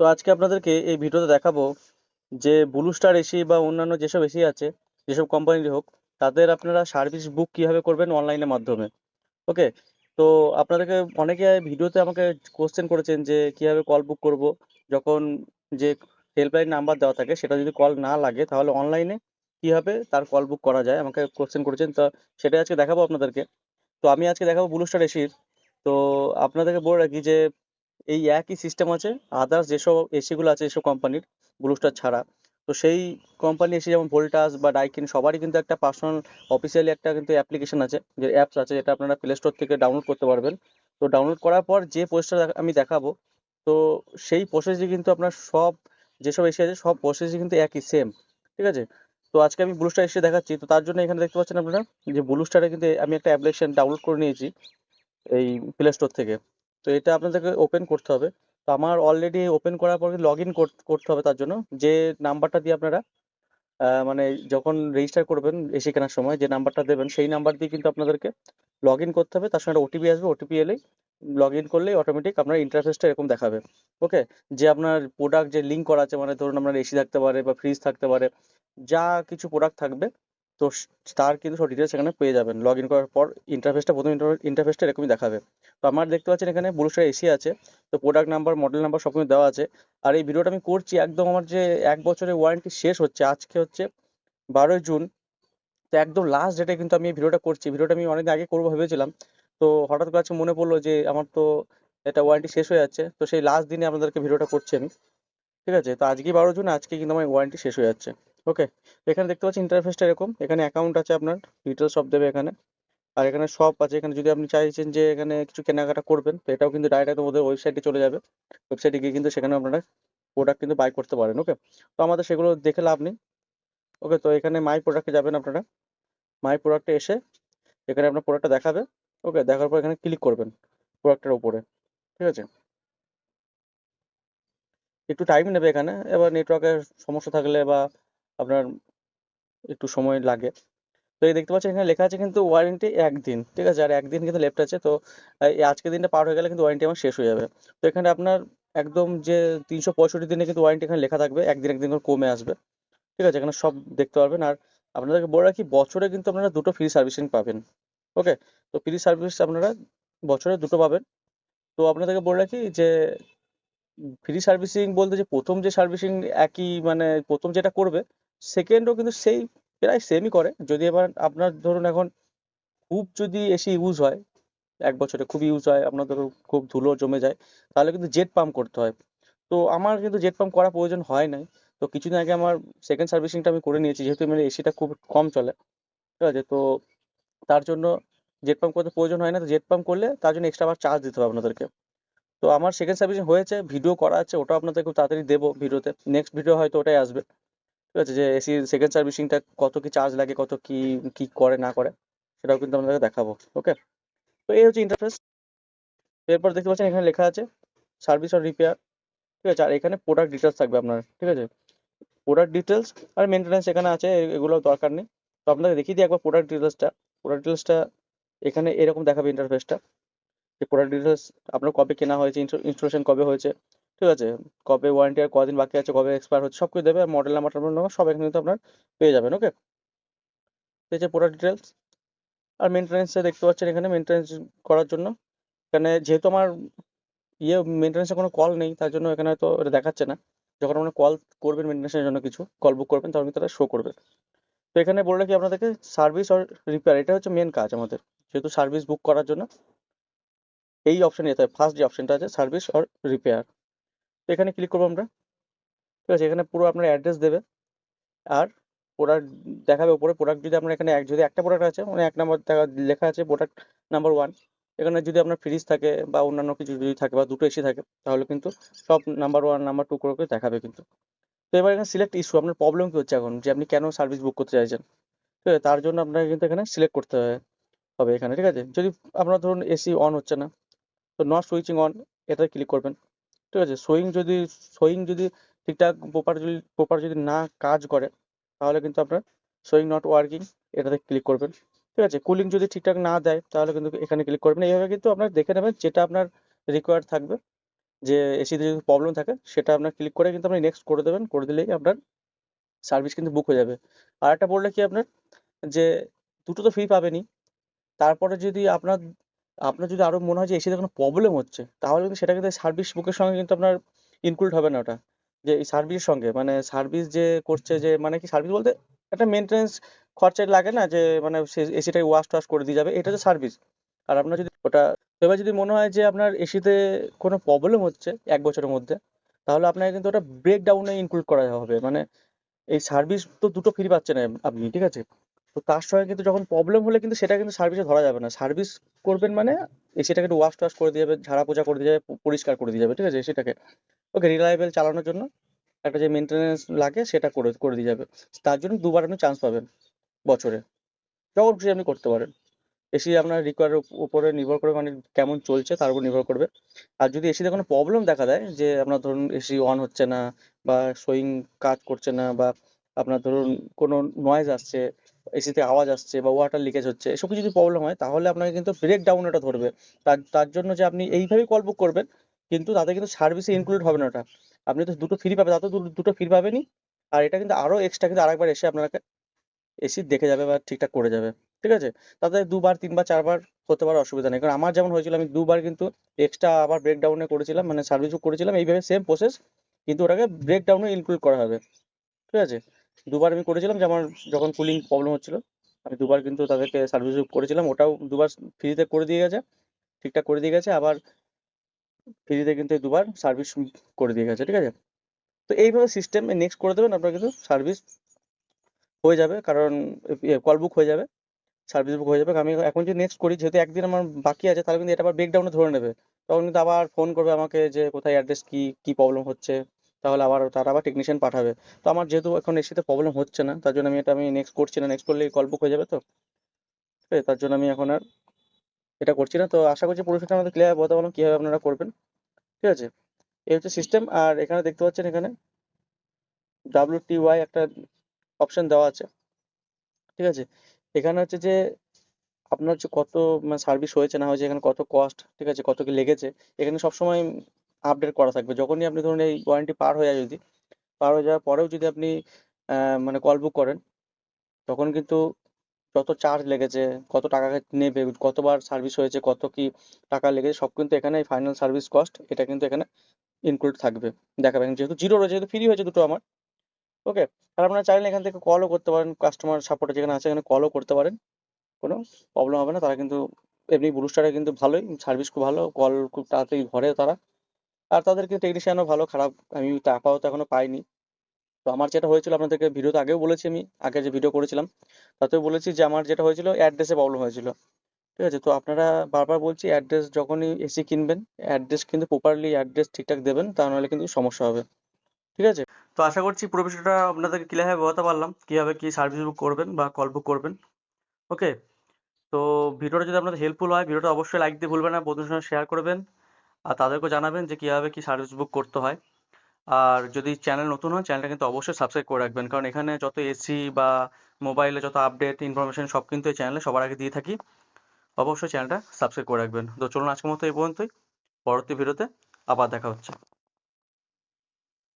তো আজকে আপনাদেরকে এই ভিডিওতে দেখাবো যে ব্লু স্টার এসি বা অন্যান্য যেসব এসি আছে, যেসব কোম্পানির হোক, তাদের আপনারা সার্ভিস বুক কীভাবে করবেন অনলাইনের মাধ্যমে? ওকে তো আপনাদেরকে, অনেকে ভিডিওতে আমাকে কোশ্চেন করেছেন যে কীভাবে কল বুক করব, যখন যে হেল্পলাইন নাম্বার দেওয়া থাকে, সেটা যদি কল না লাগে, তাহলে অনলাইনে কীভাবে তার কল বুক করা যায়? আমাকে কোশ্চেন করেছেন, তো সেটাই আজকে দেখাবো আপনাদেরকে। তো আমি আজকে দেখাবো ব্লু স্টার এসির তো আপনাদেরকে বলে রাখি যে এই একই সিস্টেম আছে। আদার্স যেসব এসিগুলো আছে, যেসব কোম্পানির ব্লু স্টার ছাড়া। তো সেই কোম্পানি এসে যেমন ভোল্টাস বা ডাইকিন সবারই কিন্তু একটা পার্সোনাল অফিসিয়ালি একটা কিন্তু অ্যাপ্লিকেশন আছে, যে অ্যাপস আছে যেটা আপনারা প্লে স্টোর থেকে ডাউনলোড করতে পারবেন। তো ডাউনলোড করার পর যে প্রসেসটা আমি দেখাবো, তো সেই প্রসেসই কিন্তু আপনার সব, যেসব এসি আছে সব প্রসেসই কিন্তু একই সেম ঠিক আছে? তো আজকে আমি ব্লু স্টার এসে দেখাচ্ছি। তো তার জন্য এখানে দেখতে পাচ্ছেন আপনারা যে ব্লু স্টারে কিন্তু আমি একটা অ্যাপ্লিকেশন ডাউনলোড করে নিয়েছি, এই প্লে স্টোর থেকে। তো এটা আপনাদেরকে ওপেন করতে হবে। তো আমার অলরেডি ওপেন করার পর লগ ইন করতে হবে তার জন্য। যে নাম্বারটা দিয়ে আপনারা মানে যখন রেজিস্টার করবেন এসি কেনার সময়, যে নাম্বারটা দেবেন, সেই নাম্বার দিয়ে কিন্তু আপনাদেরকে লগ ইন করতে হবে। তার সঙ্গে ওটিপি আসবে ওটিপি এলেই লগ ইন করলেই অটোমেটিক আপনার ইন্টারফেসটা এরকম দেখাবে। ওকে যে আপনার প্রোডাক্ট যে লিঙ্ক করা আছে মানে ধরুন আপনার এসি থাকতে পারে বা ফ্রিজ থাকতে পারে, যা কিছু প্রোডাক্ট থাকবে তো তার কিন্তু সব ডিটেলস এখানে পেয়ে যাবেন। লগ ইন করার পর ইন্টারফেসটা প্রথম ইন্টারফেসটা এরকমই দেখাবে। তো আমার দেখতে পাচ্ছেন এখানে ব্লু স্টার এসি আছে, তো প্রোডাক্ট নাম্বার মডেল নাম্বার সব কিছু দেওয়া আছে। আর এই ভিডিওটা আমি করছি একদম আমার যে এক বছরের ওয়ারেন্টি শেষ হচ্ছে, আজকে হচ্ছে বারোই জুন। তো একদম লাস্ট ডেটে কিন্তু আমি এই ভিডিওটা করছি। ভিডিওটা আমি অনেকদিন আগে করব ভেবেছিলাম। তো হঠাৎ করে আজকে মনে পড়ল যে আমার তো এটা ওয়ারেন্টি শেষ হয়ে যাচ্ছে। তো সেই লাস্ট দিনে আপনাদেরকে ভিডিওটা করছি আমি। ঠিক আছে? তো আজকেই বারো জুন আজকে কিন্তু আমার ওয়ারেন্টি শেষ হয়ে যাচ্ছে। ওকে এখানে দেখতে পাচ্ছি ইন্টারফেসটা এরকম। এখানে অ্যাকাউন্ট আছে আপনার ডিটেলস সব দেবে এখানে। আর এখানে শপ আছে, এখানে যদি আপনি চাইছেন যে এখানে কিছু কেনাকাটা করবেন, তো এটাও কিন্তু ডাইরেক্ট ওদের ওয়েবসাইটে চলে যাবে। ওয়েবসাইটে গিয়ে কিন্তু সেখানে আপনারা প্রোডাক্ট কিন্তু বাই করতে পারেন ওকে তো আমাদের সেগুলো দেখে লাভ নেই। ওকে তো এখানে মাই প্রোডাক্টে যাবেন আপনারা। মাই প্রোডাক্টে এসে এখানে আপনার প্রোডাক্টটা দেখাবে। ওকে দেখার পর এখানে ক্লিক করবেন প্রোডাক্টের উপরে, ঠিক আছে? একটু টাইম নেবে এখানে। এবার নেটওয়ার্কের সমস্যা থাকলে বা আপনার একটু সময় লাগে। তো এই দেখতে পাচ্ছেন এখানে লেখা আছে কিন্তু ওয়ারেন্টি একদিন, ঠিক আছে? আর একদিন কিন্তু লেফট আছে। তো আজকের দিনটা পার হয়ে গেলে কিন্তু ওয়ারেন্টি আমার শেষ হয়ে যাবে। তো এখানে আপনার একদম যে তিনশো পঁয়ষট্টি দিনে কিন্তু ওয়ারেন্টি এখানে লেখা থাকবে, একদিন একদিন করে কমে আসবে। ঠিক আছে? এখানে সব দেখতে পারবেন। আর আপনাদেরকে বলে রাখি, বছরে কিন্তু আপনারা দুটো ফ্রি সার্ভিসিং পাবেন। ওকে তো ফ্রি সার্ভিস আপনারা বছরে দুটো পাবেন। তো আপনাদেরকে বলে রাখি যে ফ্রি সার্ভিসিং বলতে যে প্রথম যে সার্ভিসিং একই মানে প্রথম যেটা করবে সেকেন্ডও কিন্তু সেই, প্রায় সেমই করে। যদি এবার আপনার ধরুন এখন খুব যদি এসি ইউজ হয়, এক বছরে খুব ইউজ হয়, আপনার ধরুন খুব ধুলো জমে যায়, তাহলে কিন্তু জেট পাম্প করতে হয়। তো আমার কিন্তু জেট পাম্প করা প্রয়োজন হয় নাই। তো কিছুদিন আগে আমার সেকেন্ড সার্ভিসিংটা আমি করে নিয়েছি, যেহেতু মানে এসিটা খুব কম চলে। ঠিক আছে? তো তার জন্য জেট পাম্প করতে প্রয়োজন হয় না। তো জেট পাম্প করলে তার জন্য এক্সট্রা আবার চার্জ দিতে হবে আপনাদেরকে। তো আমার সেকেন্ড সার্ভিসিং হয়েছে ভিডিও করা আছে, ওটাও আপনাদের খুব তাড়াতাড়ি দেবো ভিডিওতে। নেক্সট ভিডিও হয়তো ওটাই আসবে। ঠিক আছে, যে এসি সেকেন্ড সার্ভিসিংটা কত কি চার্জ লাগে, কত কি কি করে, না করে, সেটাও কিন্তু আপনাদেরকে দেখাবো ওকে তো এই হচ্ছে ইন্টারফেস এরপর দেখতে পাচ্ছেন এখানে লেখা আছে সার্ভিস আর রিপেয়ার ঠিক আছে, আর এখানে প্রোডাক্ট ডিটেলস থাকবে আপনার, ঠিক আছে? প্রোডাক্ট ডিটেলস আর মেনটেন্যান্স এখানে আছে এগুলো দরকার নেই, তো আপনাকে দেখিয়ে দিই একবার প্রোডাক্ট ডিটেলসটা প্রোডাক্ট ডিটেলসটা এখানে এরকম দেখাবে ইন্টারফেসটা যে প্রোডাক্ট ডিটেলস আপনার কবে কেনা হয়েছে ইনস্টলেশন কবে হয়েছে ঠিক আছে? কবে ওয়ারেন্টি আর কদিন বাকি আছে, কবে এক্সপায়ার হচ্ছে সব কিছু দেবে আর মডেল নাম্বার টাম্বার নাম্বার সব এখানে কিন্তু আপনার পেয়ে যাবেন ওকে যে প্রোডাক্ট ডিটেলস আর মেনটেন্যান্সে দেখতে পাচ্ছেন এখানে মেনটেন্যান্স করার জন্য। এখানে যেহেতু আমার ইয়ে মেনটেন্যান্সের কোনো কল নেই, তার জন্য এখানে হয়তো এটা দেখাচ্ছে না। যখন আপনারা কল করবেন মেনটেন্যান্সের জন্য কিছু কল বুক করবেন, তখন কিন্তু শো করবে। তো এখানে বলে রাখি আপনাদেরকে সার্ভিস আর রিপেয়ার এটা হচ্ছে মেন কাজ আমাদের। যেহেতু সার্ভিস বুক করার জন্য, এই অপশানে যেতে হবে ফার্স্ট যে অপশনটা আছে সার্ভিস আর রিপেয়ার তো এখানে ক্লিক করব আমরা। ঠিক আছে, এখানে পুরো আপনার অ্যাড্রেস দেবে। আর প্রোডাক্ট দেখাবে উপরে। প্রোডাক্ট যদি আপনার এখানে এক, যদি একটা প্রোডাক্ট আছে মানে এক নাম্বার লেখা আছে প্রোডাক্ট নাম্বার ওয়ান এখানে যদি আপনার ফ্রিজ থাকে বা অন্যান্য কিছু যদি থাকে বা দুটো এসি থাকে, তাহলে কিন্তু সব নাম্বার ওয়ান নাম্বার টু করে দেখাবে কিন্তু। তো এবার এখানে সিলেক্ট ইস্যু আপনার প্রবলেম কি হচ্ছে এখন? যে আপনি কেন সার্ভিস বুক করতে চাইছেন? ঠিক আছে, তার জন্য আপনাকে কিন্তু এখানে সিলেক্ট করতে হবে হবে এখানে, ঠিক আছে? যদি আপনার ধরুন এসি অন হচ্ছে না, তো নট সুইচিং অন এটাতে ক্লিক করবেন। ঠিক আছে? সোয়িং যদি সোয়িং যদি ঠিকঠাক প্রপার যদি প্রপার যদি না কাজ করে, তাহলে কিন্তু আপনার সোয়িং নট ওয়ার্কিং এটাতে ক্লিক করবেন। ঠিক আছে? কুলিং যদি ঠিকঠাক না দেয়, তাহলে কিন্তু এখানে ক্লিক করবেন এইভাবে কিন্তু আপনার দেখে নেবেন যেটা আপনার রিকোয়ার্ড থাকবে, যে এসিতে যদি প্রবলেম থাকে, সেটা আপনার ক্লিক করে কিন্তু আপনি নেক্সট করে দেবেন। করে দিলেই আপনার সার্ভিস কিন্তু বুক হয়ে যাবে। আর একটা বললে কি আপনার? যে দুটো তো ফ্রি পাবেনই। তারপরে যদি আপনার আপনার যদি আরও মনে হয় যে এসিতে কোনো প্রবলেম হচ্ছে, তাহলে কিন্তু সেটা কিন্তু সার্ভিস বুকের সঙ্গে কিন্তু আপনার ইনক্লুড হবে না ওটা। যে এই সার্ভিসের সঙ্গে মানে সার্ভিস যে করছে যে মানে কি সার্ভিস বলতে? একটা মেনটেন্স খরচা লাগে না যে মানে সে এসিটাকে ওয়াশ টাশ করে দিয়ে যাবে, এটা হচ্ছে সার্ভিস আর আপনার যদি ওটা এবার যদি মনে হয় যে আপনার এসিতে কোনো প্রবলেম হচ্ছে এক বছরের মধ্যে, তাহলে আপনাকে কিন্তু ওটা ব্রেক ডাউনে ইনক্লুড করা হবে। মানে এই সার্ভিস তো দুটো ফ্রি পাচ্ছেন আপ- আপনি, ঠিক আছে? তো তার সঙ্গে কিন্তু যখন প্রবলেম হলে কিন্তু সেটা কিন্তু সার্ভিসে ধরা যাবে না। সার্ভিস করবেন মানে এসিটাকে একটু ওয়াশ টাশ করে দিয়ে যাবে, ঝাড়া পোছা করে দিয়ে যাবে পরিষ্কার করে দিয়ে যাবে, ঠিক আছে? এসিটাকে ওকে রিলায়েবল চালানোর জন্য একটা যে মেনটেনেন্স লাগে সেটা করে করে দিয়ে যাবে। তার জন্য দুবার আপনি চান্স পাবেন বছরে। যখন খুশি আপনি করতে পারেন। এসি আপনার রিকোয়ার উপরে নির্ভর করে মানে কেমন চলছে তার উপর নির্ভর করবে। আর যদি এসিতে কোনো প্রবলেম দেখা দেয় যে আপনার ধরুন এসি অন হচ্ছে না বা সুইং কাজ করছে না বা আপনার ধরুন কোনো নয়েজ আসছে এসিতে আওয়াজ আসছে বা ওয়াটার লিকেজ হচ্ছে, এসব কিছু যদি প্রবলেম হয়, তাহলে আপনাকে কিন্তু ব্রেক ডাউন এটা ধরবে। তার তার জন্য যে আপনি এইভাবেই কল বুক করবেন, কিন্তু তাতে কিন্তু সার্ভিসে ইনক্লুড হবে না ওটা। আপনি তো দুটো ফ্রি পাবেন, তাতে দুটো ফ্রি পাবেনই। আর এটা কিন্তু আরও এক্সট্রা কিন্তু আরেকবার এসে আপনাকে এসি দেখে যাবে বা ঠিকঠাক করে যাবে। ঠিক আছে? তাতে দুবার, তিনবার, চারবার হতে পারে, অসুবিধা নেই। কারণ আমার যেমন হয়েছিল, আমি দুবার কিন্তু এক্সট্রা আবার ব্রেক ডাউনে করেছিলাম মানে সার্ভিস করেছিলাম। এইভাবে সেম প্রসেস কিন্তু ওটাকে ব্রেক ডাউনে ইনক্লুড করা হবে। ঠিক আছে? দুবার আমি করেছিলাম যে আমার যখন কুলিং প্রবলেম হচ্ছিল, আমি দুবার কিন্তু তাদেরকে সার্ভিস করেছিলাম। ওটাও দুবার ফ্রিতে করে দিয়ে গেছে, ঠিকঠাক করে দিয়ে গেছে, আবার ফ্রিতে কিন্তু দুবার সার্ভিস করে দিয়ে গেছে, ঠিক আছে? তো এইভাবে সিস্টেম নেক্সট করে দেবেন, আপনার কিন্তু সার্ভিস হয়ে যাবে, কারণ কল বুক হয়ে যাবে সার্ভিস বুক হয়ে যাবে। আমি এখন যদি নেক্সট করি, যেহেতু একদিন আমার বাকি আছে, তাহলে কিন্তু এটা আবার ব্রেকডাউনে ধরে নেবে। তখন কিন্তু আবার ফোন করবে আমাকে যে কোথায় অ্যাড্রেস কি কি প্রবলেম হচ্ছে। তাহলে আবার তারা আবার টেকনিশিয়ান পাঠাবে। তো আমার যেহেতু এখন এসিতে প্রবলেম হচ্ছে না, তার জন্য আমি এটা আমি নেক্সট করছি না। নেক্সট করলে কল বুক হয়ে যাবে তো? ঠিক আছে, তার জন্য আমি এখন আর এটা করছি না। তো আশা করছি পুরো আমাদের ক্লিয়ার বলতে পারলাম কীভাবে আপনারা করবেন? ঠিক আছে? এই হচ্ছে সিস্টেম আর এখানে দেখতে পাচ্ছেন এখানে ডাব্লিউ ওয়াই একটা অপশন দেওয়া আছে। ঠিক আছে? এখানে হচ্ছে যে আপনার হচ্ছে কত সার্ভিস হয়েছে, না হয়েছে, এখানে কত কস্ট ঠিক আছে, কত কি লেগেছে, এখানে সবসময় আপডেট করা থাকবে। যখনই আপনি ধরুন এই ওয়ারেন্টি পার হয়ে যায় যদি, পার হয়ে যাওয়ার পরেও যদি আপনি মানে কল বুক করেন, তখন কিন্তু যত চার্জ লেগেছে, কত টাকা নেবে, কতবার সার্ভিস হয়েছে, কত কি টাকা লেগেছে, সব কিন্তু এখানে ফাইনাল সার্ভিস কস্ট এটা কিন্তু এখানে ইনক্লুড থাকবে। দেখাবেন যেহেতু জিরো রয়েছে, যেহেতু ফ্রি হয়েছে দুটো আমার ওকে আর আপনারা চাইলে এখান থেকে কলও করতে পারেন কাস্টমার সাপোর্টে যেখানে আছে এখানে কলও করতে পারেন, কোনো প্রবলেম হবে না। তারা কিন্তু, এমনি ব্লু স্টারে কিন্তু ভালোই সার্ভিস খুব ভালো কল খুব তাড়াতাড়ি ধরে তারা। আর তাদেরকে টেকনিশিয়ানও ভালো, খারাপ, আমি তো আপাতত এখনও পাইনি। তো আমার যেটা হয়েছিল, আপনাদেরকে ভিডিওতে আগেও বলেছি আমি, আগে যে ভিডিও করেছিলাম, তাতেও বলেছি যে আমার যেটা হয়েছিল অ্যাড্রেসে প্রবলেম হয়েছিল। ঠিক আছে? তো আপনারা বারবার বলছি অ্যাড্রেস যখনই এসি কিনবেন অ্যাড্রেস কিন্তু প্রপারলি অ্যাড্রেস ঠিকঠাক দেবেন, তা নাহলে কিন্তু সমস্যা হবে। ঠিক আছে? তো আশা করছি পুরো বিষয়টা আপনাদেরকে ক্লিয়ারভাবে বোঝাতে পারলাম, কীভাবে কী সার্ভিস বুক করবেন বা কল বুক করবেন। ওকে তো ভিডিওটা যদি আপনাদের হেল্পফুল হয় ভিডিওটা অবশ্যই লাইক দিয়ে ভুলবেন না, বন্ধুদের সঙ্গে শেয়ার করবেন। আর তাদেরকেও জানাবেন যে কীভাবে কি সার্ভিস বুক করতে হয়। আর যদি চ্যানেল নতুন হয় চ্যানেলটা কিন্তু অবশ্যই সাবস্ক্রাইব করে রাখবেন। কারণ এখানে যত এসি বা মোবাইলে যত আপডেট ইনফরমেশন সব কিন্তু এই চ্যানেলে সবার আগে দিয়ে থাকি। অবশ্যই চ্যানেলটা সাবস্ক্রাইব করে রাখবেন। তো চলুন আজকের মতো এই পর্যন্তই। পরবর্তী ভিডিওতে আবার দেখা হচ্ছে।